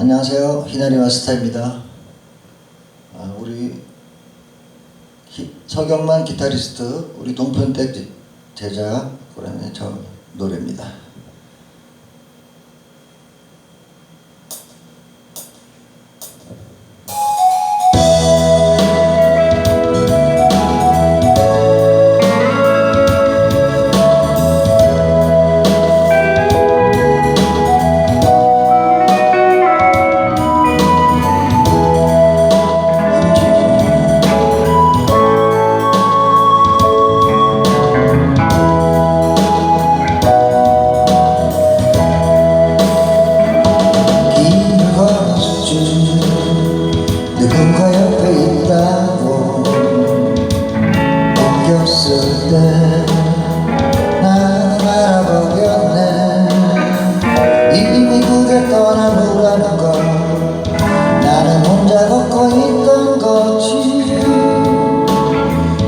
안녕하세요. 희나리 마스터입니다. 아, 우리 히- 서경만 기타리스트, 우리 동편댁 제- 제자, 그다음에 저 노래입니다.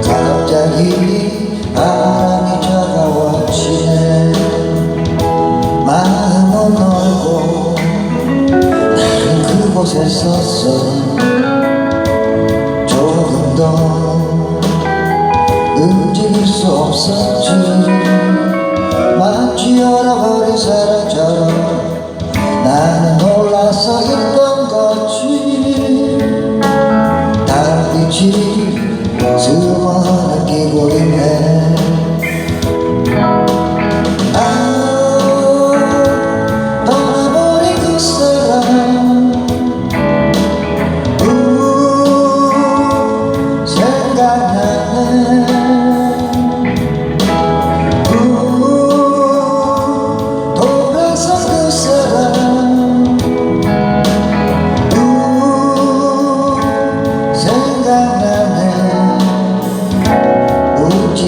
갑자기 바람이 차가워지네 마음은 넓고 나는 그곳에 섰어. 조금 더 움직일 수 없었지 Zulmana ki boyne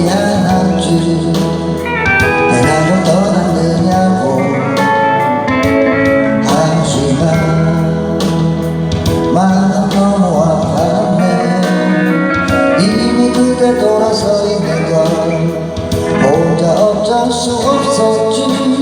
왜 나를 떠났느냐고 하지만 마음 너무 아팠네 이미 그대 돌아서 있는 걸 혼자 어쩔 수 없었지